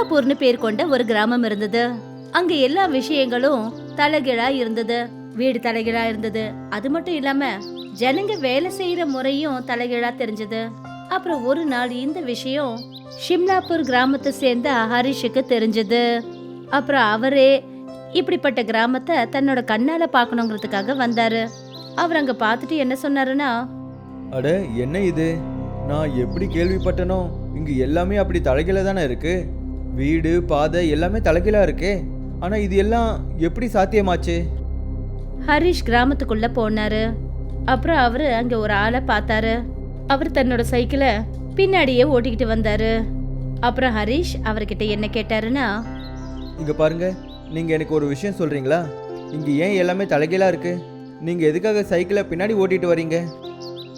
ஷிம்லாபூர்னு பேர் கொண்ட ஒரு கிராமம் இருந்தது. அங்க எல்லா விஷயங்களும் தலைகீழா இருந்தது. வீடு தலைகீழா இருந்தது. அது மட்டும் இல்லாம ஜனங்க வேலை செய்யற முறையும் தலைகீழா தெரிஞ்சது. அப்புறம் ஒரு நாள் இந்த விஷயம் ஷிம்லாப்பூர் கிராமத்தை சேர்ந்த ஹரிஷுக்கு தெரிஞ்சது. அப்புறம் அவரே இப்படிப்பட்ட கிராமத்தை தன்னோட கண்ணால பார்க்கணுங்கிறதுக்காக வந்தாரு. அவர் அங்க பார்த்துட்டு என்ன சொன்னாருன்னா அட என்ன இது? நான் எப்படி கேள்விப்பட்டனோ இங்க எல்லாமே அப்படி தலைகீழ தானே இருக்கு? வீடு பாதை எல்லாமே தலைகீழா இருக்கே. ஆனா இது எல்லாம் எப்படி சாத்தியமாச்சு? ஹரிஷ் கிராமத்துக்குள்ள போனாரு. அப்புறம் அவரு அங்க ஒரு ஆளை பார்த்தாரு. அவர் தன்னோட சைக்கிளை பின்னாடியே ஓட்டிக்கிட்டு வந்தாரு. அப்புறம் ஹரிஷ் அவர்கிட்ட என்ன கேட்டாருன்னா இங்க பாருங்க நீங்க எனக்கு ஒரு விஷயம் சொல்றீங்களா? இங்க ஏன் எல்லாமே தலைகீழா இருக்கு? நீங்க எதுக்காக சைக்கிளை பின்னாடி ஓட்டிட்டு வரீங்க?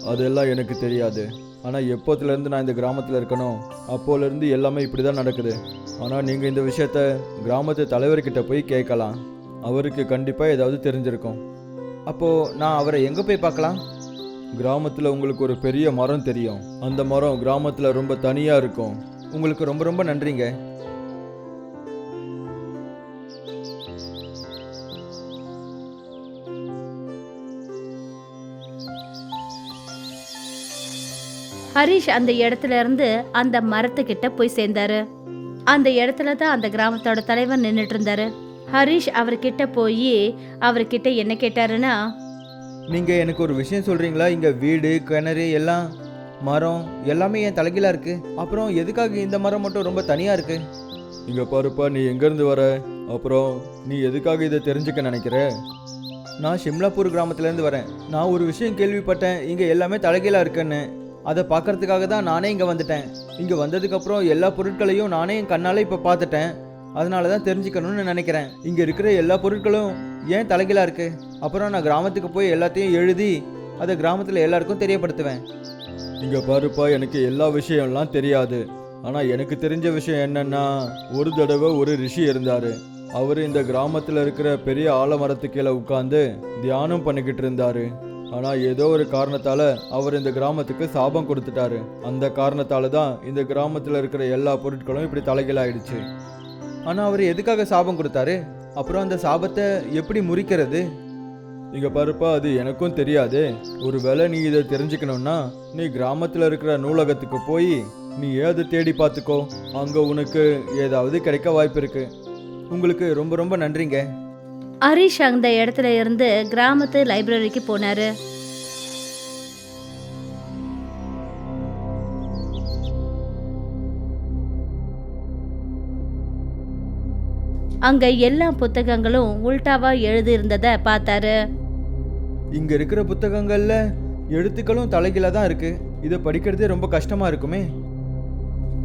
அதெல்லாம் எனக்கு தெரியாது. ஆனால் எப்போத்துலேருந்து நான் இந்த கிராமத்தில் இருக்கணும் அப்போலேருந்து எல்லாமே இப்படி தான் நடக்குது. ஆனால் நீங்கள் இந்த விஷயத்த கிராமத்து தலைவர்கிட்ட போய் கேட்கலாம். அவருக்கு கண்டிப்பாக ஏதாவது தெரிஞ்சிருக்கும். அப்போது நான் அவரை எங்கே போய் பார்க்கலாம்? கிராமத்தில் உங்களுக்கு ஒரு பெரிய மரம் தெரியும். அந்த மரம் கிராமத்தில் ரொம்ப தனியாக இருக்கும். உங்களுக்கு ரொம்ப ரொம்ப நன்றிங்க. ஹரிஷ் அந்த இடத்துல இருந்து அந்த மரத்துக்கிட்ட போய் சேர்ந்தாரு. அந்த இடத்துல தான் அந்த கிராமத்தோட தலைவர் நின்னுட்டு இருந்தாரு. ஹரிஷ் அவர்கிட்ட போய் அவர்கிட்ட என்ன கேட்டாருன்னா நீங்கள் எனக்கு ஒரு விஷயம் சொல்கிறீங்களா இங்கே வீடு கிணறு எல்லாம் மரம் எல்லாமே என் தலைகீழா இருக்கு. அப்புறம் எதுக்காக இந்த மரம் மட்டும் ரொம்ப தனியாக இருக்கு? இங்கே பாருப்பா நீ எங்கேருந்து வர? அப்புறம் நீ எதுக்காக இதை தெரிஞ்சுக்க நினைக்கிற? நான் ஷிம்லாப்பூர் கிராமத்துலேருந்து வரேன். நான் ஒரு விஷயம் கேள்விப்பட்டேன். இங்கே எல்லாமே தலைகீழா இருக்குன்னு. அதை பார்க்கறதுக்காக தான் நானே இங்கே வந்துட்டேன். இங்கே வந்ததுக்கப்புறம் எல்லா பொருட்களையும் நானே என் கண்ணால் இப்போ பார்த்துட்டேன். அதனால தான் தெரிஞ்சுக்கணும்னு நினைக்கிறேன். இங்கே இருக்கிற எல்லா பொருட்களும் ஏன் தலைகளாக இருக்கு? அப்புறம் நான் கிராமத்துக்கு போய் எல்லாத்தையும் எழுதி அதை கிராமத்தில் எல்லாருக்கும் தெரியப்படுத்துவேன். இங்கே பாருப்பா எனக்கு எல்லா விஷயம்லாம் தெரியாது. ஆனால் எனக்கு தெரிஞ்ச விஷயம் என்னன்னா ஒரு தடவை ஒரு ரிஷி இருந்தார். அவர் இந்த கிராமத்தில் இருக்கிற பெரிய ஆலமரத்து கீழே உட்காந்து தியானம் பண்ணிக்கிட்டு இருந்தார். ஆனால் ஏதோ ஒரு காரணத்தால் அவர் இந்த கிராமத்துக்கு சாபம் கொடுத்துட்டாரு. அந்த காரணத்தால் தான் இந்த கிராமத்தில் இருக்கிற எல்லா பொருட்களும் இப்படி தலைகீழாயிடுச்சு. ஆனால் அவர் எதுக்காக சாபம் கொடுத்தாரு? அப்புறம் அந்த சாபத்தை எப்படி முறிக்கிறது? நீங்கள் பாருப்பா அது எனக்கும் தெரியாது. ஒரு வேலை நீ இதை தெரிஞ்சுக்கணும்னா நீ கிராமத்தில் இருக்கிற நூலகத்துக்கு போய் நீ ஏதை தேடி பார்த்துக்கோ. அங்கே உனக்கு ஏதாவது கிடைக்க வாய்ப்பு இருக்குது உங்களுக்கு ரொம்ப ரொம்ப நன்றிங்க. ஹரிஷ் அந்த இடத்துல இருந்து கிராமத்து லைப்ரரிக்கு போனாரு. அங்க எல்லா புத்தகங்களும் உல்டாவா எழுதி இருந்தத பார்த்தாரு. இங்க இருக்கிற புத்தகங்கள்ல எழுத்துக்களும் தலைகீழா தான் இருக்கு. இதை படிக்கிறதே ரொம்ப கஷ்டமா இருக்குமே.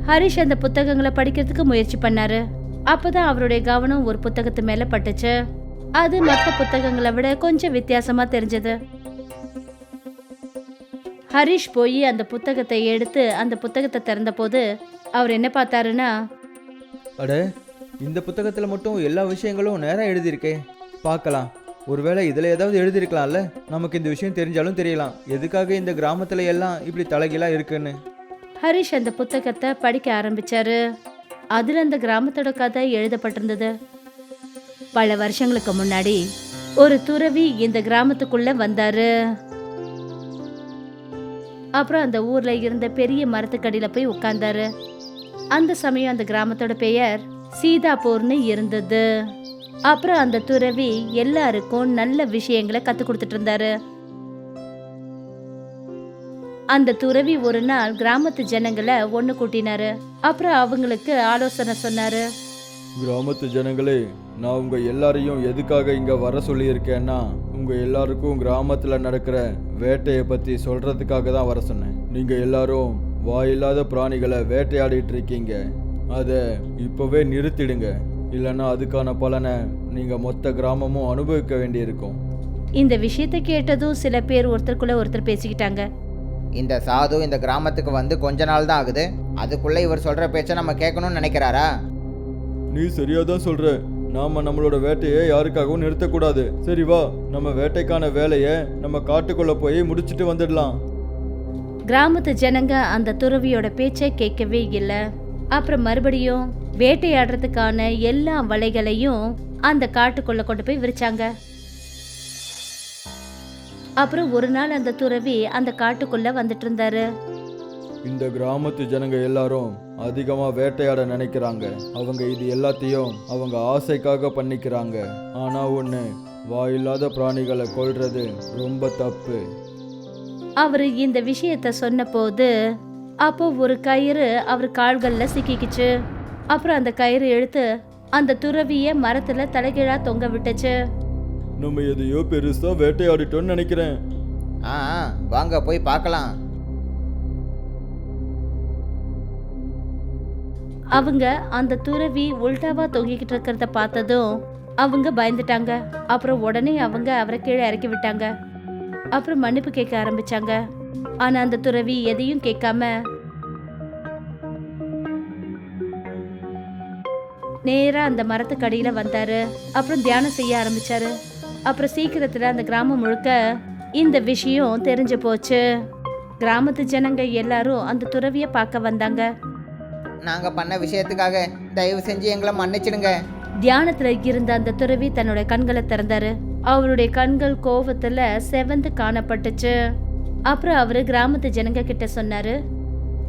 ஹரிஷ் அந்த புத்தகங்களை படிக்கிறதுக்கு முயற்சி பண்ணாரு. அப்பதான் அவருடைய கவனம் ஒரு புத்தகத்து மேல பட்டுச்சு. அது மற்ற புத்தகங்களை விட கொஞ்சம் வித்தியாசமா தெரிஞ்சது. ஹரிஷ் போய் அந்த புத்தகத்தை எடுத்து அந்த புத்தகத்தை திறந்தபோது அவர் என்ன பார்த்தாருன்னா அட இந்த புத்தகத்துல மட்டும் எல்லா விஷயங்களும் நேரா எழுதியிருக்கே. பார்க்கலாம். ஒருவேளை இதுல ஏதாவது எழுதியிருக்கலாம்ல? நமக்கு இந்த விஷயம் தெரிஞ்சாலும் தெரியலாம். எதுக்காக இந்த கிராமத்துல எல்லாம் இப்படி தலைகீழா இருக்குன்னு? ஹரிஷ் அந்த புத்தகத்தை படிக்க ஆரம்பிச்சாரு. அதுல அந்த கிராமத்தோட கதை எழுதப்பட்டிருந்தது. பல வருஷங்களுக்கு முன்னாடி ஒரு துறவி இந்த கிராமத்துக்குள்ள வந்தாரு. அப்புறம் அந்த ஊர்ல இருந்த பெரிய மரத்துக்கடியில போய் உட்கார்ந்தாரு. அந்த சமயம் அந்த கிராமத்தோட பெயர் சீதாப்பூர்னு இருந்தது. அப்புறம் அந்த துறவி எல்லாருக்கும் நல்ல விஷயங்களை கத்து கொடுத்துட்டு இருந்தாரு. அந்த துறவி ஒரு நாள் கிராமத்து ஜனங்களை ஒண்ணு கூட்டினாரு. அப்புறம் அவங்களுக்கு ஆலோசனை சொன்னாரு. கிராமத்து ஜனங்களே நான் உங்க எல்லாரையும் எதுக்காக இங்க வர சொல்லியிருக்கேன்னா உங்க எல்லாருக்கும் கிராமத்துல நடக்கிற வேட்டையை பத்தி சொல்றதுக்காக தான் வர சொன்னேன். நீங்க எல்லாரும் வாயில்லாத பிராணிகளை வேட்டையாடிட்டு இருக்கீங்க. அதை இப்பவே நிறுத்திடுங்க. இல்லைன்னா அதுக்கான பலனை நீங்க மொத்த கிராமமும் அனுபவிக்க வேண்டியிருக்கும். இந்த விஷயத்தை கேட்டதும் சில பேர் ஒருத்தருக்குள்ள ஒருத்தர் பேசிக்கிட்டாங்க. இந்த சாது இந்த கிராமத்துக்கு வந்து கொஞ்ச நாள் தான் ஆகுது. அதுக்குள்ள இவர் சொல்ற பேச்சை நம்ம கேட்கணும்னு நினைக்கிறாரா? நீ சரியா தான் சொல்ற. நாம நம்மளோட வேட்டையை யாருக்காகவும் நிறுத்தக்கூடாது. சரி வா நம்ம வேட்டைக்கான வேலையை நம்ம காட்டுக்குள்ள போய் முடிச்சிட்டு வந்துடலாம். கிராமத்து ஜனங்க அந்த துறவியோட பேச்சை கேட்கவே இல்லை. அப்புறம் மறுபடியும் வேட்டையாடுறதுக்கான எல்லா வலைகளையும் அந்த காட்டுக்குள்ள கொண்டு போய் விரிச்சாங்க. அப்புறம் ஒரு நாள் அந்த துறவி அந்த காட்டுக்குள்ள வந்துட்டு இருந்தாரு. இந்த கிராமத்து ஜனங்க எல்லாரும் அதிகமா வேட்டையாட நினைக்கிறாங்க. அவங்க இது எல்லாத்தையும் அவங்க ஆசைக்காக பண்ணிக்கிறாங்க. ஆனா ஒண்ணு வாயில்லாத பிராணிகளை கொல்றது ரொம்ப தப்பு. அவரு இந்த விஷயத்த சொன்னபோது அப்போ ஒரு கயிறு அவர் கால்கள்ல சிக்கிக்கிச்சு. அப்புறம் அந்த கயிறு இழுத்து அந்த துறவிய மரத்துல தலைகீழா தொங்க விட்டுச்சு. நம்ம எதையோ பெருசா வேட்டையாடிட்டோம்னு நினைக்கிறேன். ஆ, வாங்க போய் பார்க்கலாம். அவங்க அந்த துறவி உல்டாவா தொங்கிக்கிட்டு இருக்கிறத பார்த்ததும் அவங்க பயந்துட்டாங்க. அப்புறம் உடனே அவங்க அவரை கீழே இறக்கி விட்டாங்க. அப்புறம் மன்னிப்பு கேட்க ஆரம்பிச்சாங்க. ஆனா அந்த துறவி எதையும் கேட்காம நேரா அந்த மரத்துக்கடியில வந்தாரு. அப்புறம் தியானம் செய்ய ஆரம்பிச்சாரு. அப்புறம் சீக்கிரத்துல அந்த கிராமம் முழுக்க இந்த விஷயம் தெரிஞ்சு போச்சு. கிராமத்து ஜனங்க எல்லாரும் அந்த துறவிய பார்க்க வந்தாங்க. நாங்கள் பண்ண விஷயத்துக்காக தயவு செஞ்சு எங்களை மன்னிச்சிடுங்க. தியானத்துல இருந்த அந்த துறவி தன்னோட கண்களை திறந்தாரு. அவருடைய கண்கள் கோவத்துல செவந்து காணப்பட்டுச்சு. அப்புறம் அவரு கிராமத்து ஜனங்க கிட்ட சொன்னாரு.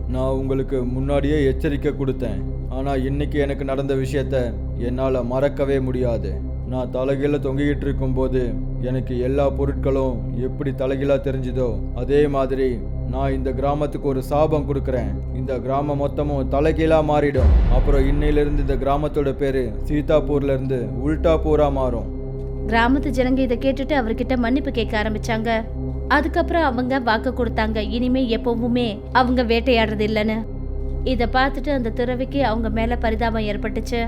நான் உங்களுக்கு முன்னாடியே எச்சரிக்கை கொடுத்தேன். ஆனா இன்னைக்கு எனக்கு நடந்த விஷயத்த என்னால மறக்கவே முடியாது. நான் தலைகீழ தொங்கிக்கிட்டு இருக்கும்போது எனக்கு எல்லா பொருட்களும் எப்படி தலைகீழா தெரிஞ்சுதோ அதே மாதிரி நான் இந்த கிராமத்துக்கு ஒரு சாபம் கொடுக்குறேன். இந்த கிராமம் மொத்தமும் தலைகீழா மாறிடும். அப்புறம் இன்னையிலிருந்து இந்த கிராமத்தோட பேரு சீதாப்பூர்ல இருந்து உல்டாப்பூரா மாறும். கிராமத்து ஜனங்க இதை கேட்டுட்டு அவர்கிட்ட மன்னிப்பு கேட்க ஆரம்பிச்சாங்க. அதுக்கப்புறம் அவங்க வாக்கு கொடுத்தாங்க. இனிமே எப்பவுமே அவங்க வேட்டையாடுறது இல்லைன்னு. இத பார்த்துட்டு அந்த துறவிக்கு அவங்க மேல பரிதாபம் ஏற்பட்டுச்சு.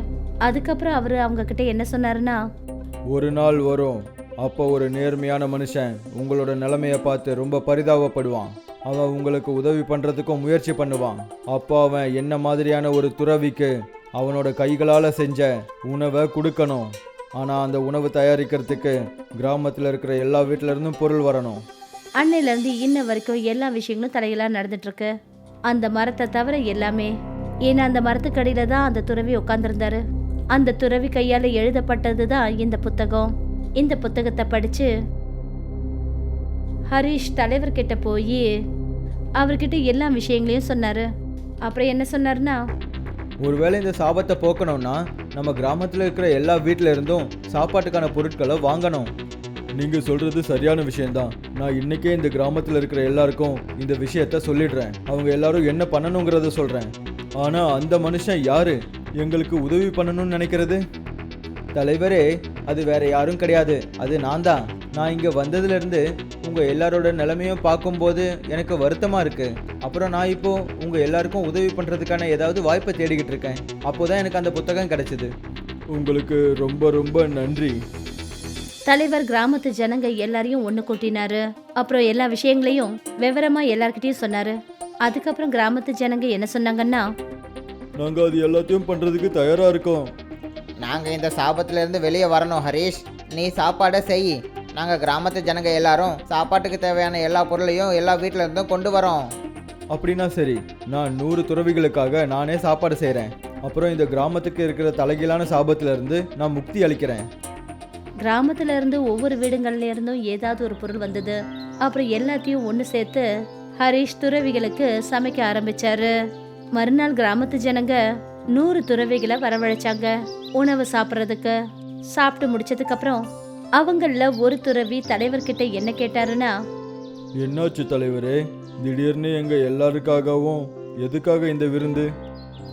அதுக்கப்புறம் அவரு அவங்க கிட்ட என்ன சொன்னாருன்னா ஒரு நாள் வரும். அப்போ ஒரு நேர்மையான மனுஷன் உங்களோட நிலைமைய பார்த்து ரொம்ப பரிதாபப்படுவான். அவன் உங்களுக்கு உதவி பண்ணுறதுக்கும் முயற்சி பண்ணுவான். அப்போ அவன் என்ன மாதிரியான ஒரு துறவிக்கு அவனோட கைகளால் செஞ்ச உணவை கொடுக்கணும். ஆனால் அந்த உணவு தயாரிக்கிறதுக்கு கிராமத்தில் இருக்கிற எல்லா வீட்டிலருந்தும் பொருள் வரணும். அன்னையிலேருந்து இன்ன வரைக்கும் எல்லா விஷயங்களும் தலையெல்லாம் நடந்துட்டுருக்கு. அந்த மரத்தை தவிர எல்லாமே. ஏன்னா அந்த மரத்துக்கடியில தான் அந்த துறவி உட்காந்துருந்தாரு அந்த துறவி கையால் எழுதப்பட்டது தான் இந்த புத்தகம். இந்த புத்தகத்தை படித்து ஹரிஷ் தலைவர்கிட்ட போய் அவர்கிட்ட எல்லா விஷயங்களையும் சொன்னார். அப்புறம் என்ன சொன்னார்னா ஒருவேளை இந்த சாபத்தை போக்கணும்னா நம்ம கிராமத்தில் இருக்கிற எல்லா வீட்டில இருந்தும் சாப்பாட்டுக்கான பொருட்களை வாங்கணும். நீங்கள் சொல்கிறது சரியான விஷயம்தான். நான் இன்னைக்கே இந்த கிராமத்தில் இருக்கிற எல்லாருக்கும் இந்த விஷயத்த சொல்லிடுறேன். அவங்க எல்லாரும் என்ன பண்ணணுங்கிறத சொல்கிறேன் ஆனால் அந்த மனுஷன் யாரு? எங்களுக்கு உதவி பண்ணணும்னு நினைக்கிறது? தலைவரே அது வேற யாரும் கிடையாது. அது நான் தான் நான் இங்கே வந்ததுலேருந்து இருந்து உங்க எல்லாரோட நிலைமையும் பார்க்கும்போது எனக்கு வருத்தமா இருக்கு. அப்புறம் நான் இப்போ உங்க எல்லாருக்கும் உதவி பண்றதுக்கான ஏதாவது வாய்ப்பை தேடிக்கிட்டு இருக்கேன். அப்போதான் எனக்கு அந்த புத்தகம் கிடைச்சது. உங்களுக்கு ரொம்ப ரொம்ப நன்றி. தலைவர் கிராமத்து ஜனங்க எல்லாரையும் ஒண்ணு கூட்டினாரு. அப்புறம் எல்லா விஷயங்களையும் விவரமா எல்லார்கிட்டயும் சொன்னாரு. அதுக்கப்புறம் கிராமத்து ஜனங்க என்ன சொன்னாங்கன்னா நாங்க அது எல்லாத்தையும் பண்றதுக்கு தயாரா இருக்கோம். நாங்கள் இந்த சாபத்திலேருந்து வெளியே வரணும் ஹரீஷ். நீ சாப்பாடை செய். நாங்கள் கிராமத்து ஜனங்க எல்லாரும் சாப்பாட்டுக்கு தேவையான எல்லா பொருளையும் எல்லா வீட்டில இருந்தும் கொண்டு வரோம். அப்படின்னா சரி நான் நூறு துறவிகளுக்காக நானே சாப்பாடு செய்கிறேன் அப்புறம் இந்த கிராமத்துக்கு இருக்கிற தலைகீழான சாபத்துல இருந்து நான் முக்தி அளிக்கிறேன். கிராமத்துல இருந்து ஒவ்வொரு வீடுகள்ல இருந்தும் ஏதாவது ஒரு பொருள் வந்தது. அப்புறம் எல்லாத்தையும் ஒண்ணு சேர்த்து ஹரிஷ் துறவிகளுக்கு சமைக்க ஆரம்பிச்சாரு. மறுநாள் கிராமத்து ஜனங்க நூறு துறவிகளை வரவழைச்சாங்க உணவு சாப்பிட்றதுக்கு. சாப்பிட்டு முடிச்சதுக்கு அப்புறம் அவங்கள ஒரு துறவி தலைவர்கிட்ட என்ன கேட்டாருன்னா என்னாச்சு தலைவரே? திடீர்னு எங்க எல்லாருக்காகவும் எதுக்காக இந்த விருந்து?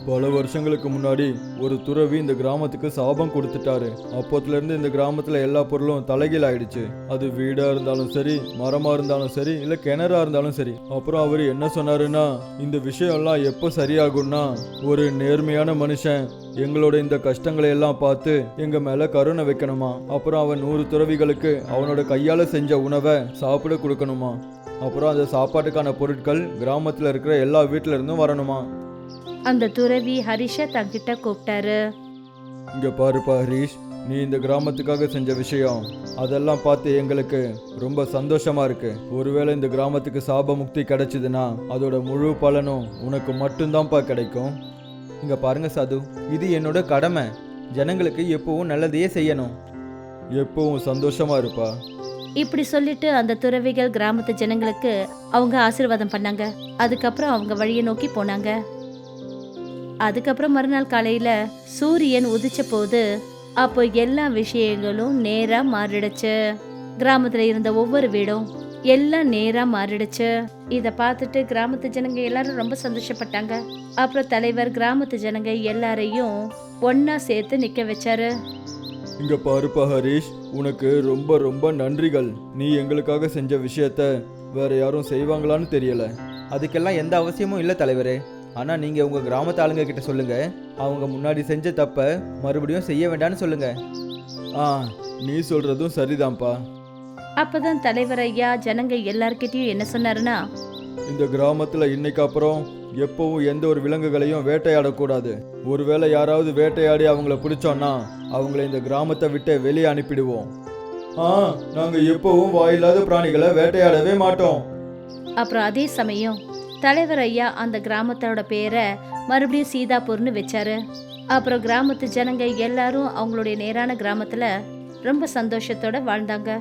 பல வருஷங்களுக்கு முன்னாடி ஒரு துறவி இந்த கிராமத்துக்கு சாபம் கொடுத்துட்டாரு. அப்போத்துல இருந்து இந்த கிராமத்துல எல்லா பொருளும் தலைகீழ் ஆயிடுச்சு. அது வீடா இருந்தாலும் சரி மரமா இருந்தாலும் சரி இல்ல கிணறா இருந்தாலும் சரி. அப்புறம் அவர் என்ன சொன்னாருன்னா இந்த விஷயம் எல்லாம் எப்போ சரியாகும்னா ஒரு நேர்மையான மனுஷன் எங்களோட இந்த கஷ்டங்களை எல்லாம் பார்த்து எங்க மேல கருணை வைக்கணுமா? அப்புறம் அவன் நூறு துறவிகளுக்கு அவனோட கையால செஞ்ச உணவை சாப்பிட கொடுக்கணுமா? அப்புறம் அந்த சாப்பாட்டுக்கான பொருட்கள் கிராமத்துல இருக்கிற எல்லா வீட்டில இருந்தும் வரணுமா? அந்த துறவி ஹரிஷ தங்கிட்ட கூப்பிட்டாரு. இங்க பாருப்பா ஹரீஷ் நீ இந்த கிராமத்துக்காக செஞ்ச விஷயம் அதெல்லாம் பார்த்து எங்களுக்கு ரொம்ப சந்தோஷமா இருக்கு. ஒருவேளை இந்த கிராமத்துக்கு சாப முக்தி கிடைச்சதுன்னா அதோட முழு பலனும் உனக்கு மட்டும்தான்ப்பா கிடைக்கும். இங்க பாருங்க சாது இது என்னோட கடமை. ஜனங்களுக்கு எப்பவும் நல்லதையே செய்யணும். எப்பவும் சந்தோஷமா இருப்பா. இப்படி சொல்லிட்டு அந்த துறவிகள் கிராமத்து ஜனங்களுக்கு அவங்க ஆசீர்வாதம் பண்ணாங்க. அதுக்கப்புறம் அவங்க வழியை நோக்கி போனாங்க. அதுக்கப்புறம் மறுநாள் காலையில சூரியன் உதிச்ச போது அப்போ எல்லா விஷயங்களும் நேரா மாறிடுச்சு. கிராமத்துல இருந்த ஒவ்வொரு வீடும் எல்லாம் நேரா மாறிடுச்சு. இத பார்த்துட்டு கிராமத்து ஜனங்க எல்லாரும் ரொம்ப சந்தோஷப்பட்டாங்க. அப்புறம் தலைவர் கிராமத்து ஜனங்க எல்லாரையும் ஒன்னா சேர்த்து நிக்க வச்சாரு. இங்க பாருப்பா ஹரீஷ் உனக்கு ரொம்ப ரொம்ப நன்றிகள். நீ எங்களுக்காக செஞ்ச விஷயத்த வேற யாரும் செய்வாங்களான்னு தெரியல. அதுக்கெல்லாம் எந்த அவசியமும் இல்லை தலைவரே. ஆனா நீங்க உங்க கிராமத்து ஆளுங்க கிட்ட சொல்லுங்க. அவங்க முன்னாடி செஞ்ச தப்ப மறுபடியும் செய்ய வேண்டாம்னு சொல்லுங்க. ஆ நீ சொல்றதும் சரிதான்ப்பா. அப்பதான் தலைவர் ஐயா ஜனங்க எல்லார்கிட்டயும் என்ன சொன்னாருன்னா? இந்த கிராமத்துல இன்னைக்கு அப்புறம் எப்பவும் எந்த ஒரு விலங்குகளையும் வேட்டையாடக்கூடாது. ஒருவேளை யாராவது வேட்டையாடி அவங்கள பிடிச்சோன்னா அவங்கள இந்த கிராமத்தை விட்டு வெளியே அனுப்பிடுவோம். ஆ நாங்க எப்பவும் வாயில்லாத பிராணிகளை வேட்டையாடவே மாட்டோம். அப்புறம் அதே சமயம் தலைவர் ஐயா அந்த கிராமத்தோட பேரை மறுபடியும் சீதாப்பூர்னு வச்சாரு. அப்புறம் கிராமத்து ஜனங்க எல்லாரும் அவங்களுடைய நேரான கிராமத்துல ரொம்ப சந்தோஷத்தோட வாழ்ந்தாங்க.